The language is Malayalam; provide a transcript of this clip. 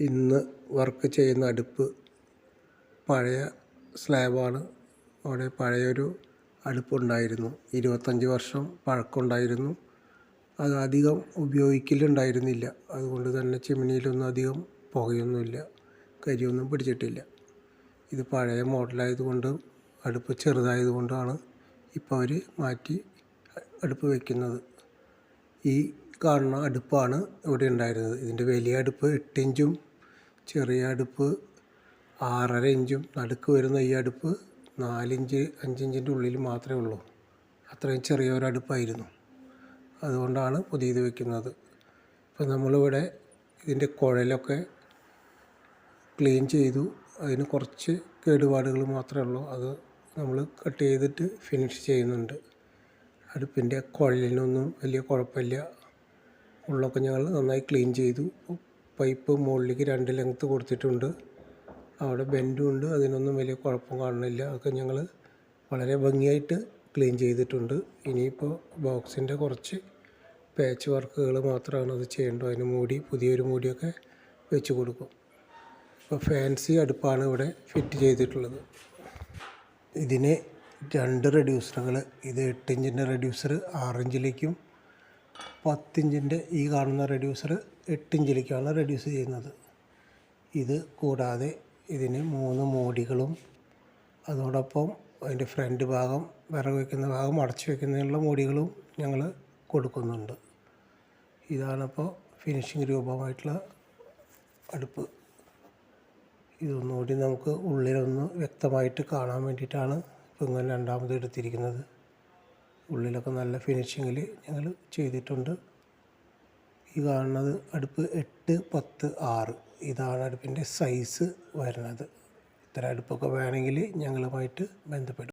ഇന്ന് വർക്ക് ചെയ്യുന്ന അടുപ്പ് പഴയ സ്ലാബാണ്. അവിടെ പഴയൊരു അടുപ്പുണ്ടായിരുന്നു. ഇരുപത്തഞ്ച് വർഷം പഴക്കമുണ്ടായിരുന്നു. അത് അധികം ഉപയോഗിക്കലുണ്ടായിരുന്നില്ല. അതുകൊണ്ട് തന്നെ ചിമ്മിനിയിലൊന്നും അധികം പുകയൊന്നുമില്ല. കരിയൊന്നും പിടിച്ചിട്ടില്ല. ഇത് പഴയ മോഡലായതുകൊണ്ട് അടുപ്പ് ചെറുതായതുകൊണ്ടാണ് ഇപ്പോൾ അവർ മാറ്റി അടുപ്പ് വയ്ക്കുന്നത് ഈ കാണുന്ന അടുപ്പാണ് ഇവിടെ ഉണ്ടായിരുന്നത്. ഇതിന്റെ വലിയ അടുപ്പ് എട്ട് ഇഞ്ചും ചെറിയ അടുപ്പ് ആറര ഇഞ്ചും നടുക്ക് വരുന്ന ഈ അടുപ്പ് നാലിഞ്ച് അഞ്ചിഞ്ചിന്റെ ഉള്ളിൽ മാത്രമേ ഉള്ളൂ. അത്രയും ചെറിയ ഒരു അടുപ്പായിരുന്നു. അതുകൊണ്ടാണ് പുതിയത് വെക്കുന്നത്. ഇപ്പം നമ്മളിവിടെ ഇതിന്റെ കുഴലൊക്കെ ക്ലീൻ ചെയ്തു. അതിന് കുറച്ച് കേടുപാടുകൾ മാത്രമേ ഉള്ളൂ. അത് നമ്മൾ കട്ട് ചെയ്തിട്ട് ഫിനിഷ് ചെയ്യുന്നുണ്ട്. അടുപ്പിന്റെ കുഴലിനൊന്നും വലിയ കുഴപ്പമില്ല. ഉള്ളൊക്കെ ഞങ്ങൾ നന്നായി ക്ലീൻ ചെയ്തു. പൈപ്പ് മുകളിലേക്ക് രണ്ട് ലെങ്ത്ത് കൊടുത്തിട്ടുണ്ട്. അവിടെ ബെൻഡും ഉണ്ട്. അതിനൊന്നും വലിയ കുഴപ്പം കാണുന്നില്ല. അതൊക്കെ ഞങ്ങൾ വളരെ ഭംഗിയായിട്ട് ക്ലീൻ ചെയ്തിട്ടുണ്ട്. ഇനിയിപ്പോൾ ബോക്സിന്റെ കുറച്ച് പാച്ച് വർക്കുകൾ മാത്രമാണ് അത് ചെയ്യേണ്ടത്. അതിന് മൂടി പുതിയൊരു മൂടിയൊക്കെ വെച്ച് കൊടുക്കും. ഇപ്പോൾ ഫാൻസി അടുപ്പാണ് ഇവിടെ ഫിറ്റ് ചെയ്തിട്ടുള്ളത്. ഇതിന് രണ്ട് റെഡ്യൂസറുകൾ ഇത് എട്ട് ഇഞ്ചിന്റെ റെഡ്യൂസർ ആറിഞ്ചിലേക്കും പത്തിഞ്ചിന്റെ ഈ കാണുന്ന റെഡ്യൂസർ എട്ടിഞ്ചിലേക്കാണ് റെഡ്യൂസ് ചെയ്യുന്നത്. ഇത് കൂടാതെ ഇതിന് മൂന്ന് മോടികളും അതോടൊപ്പം അതിന്റെ ഫ്രണ്ട് ഭാഗം വിറക് വയ്ക്കുന്ന ഭാഗം അടച്ചു വയ്ക്കുന്നതിനുള്ള മോടികളും ഞങ്ങൾ കൊടുക്കുന്നുണ്ട്. ഇതാണിപ്പോൾ ഫിനിഷിംഗ് രൂപമായിട്ടുള്ള അടുപ്പ്. ഇതൊന്നുകൂടി നമുക്ക് ഉള്ളിലൊന്ന് വ്യക്തമായിട്ട് കാണാൻ വേണ്ടിയിട്ടാണ് ഇപ്പം ഇങ്ങനെ രണ്ടാമത് എടുത്തിരിക്കുന്നത്. ഉള്ളിലൊക്കെ നല്ല ഫിനിഷിങ്ങിൽ ഞങ്ങൾ ചെയ്തിട്ടുണ്ട്. ഈ കാണുന്നത് അടുപ്പ് എട്ട് പത്ത് ആറ്. ഇതാണ് അടുപ്പിന്റെ സൈസ് വരുന്നത്. ഇത്ര അടുപ്പൊക്കെ വേണമെങ്കിൽ ഞങ്ങളുമായിട്ട് ബന്ധപ്പെടും.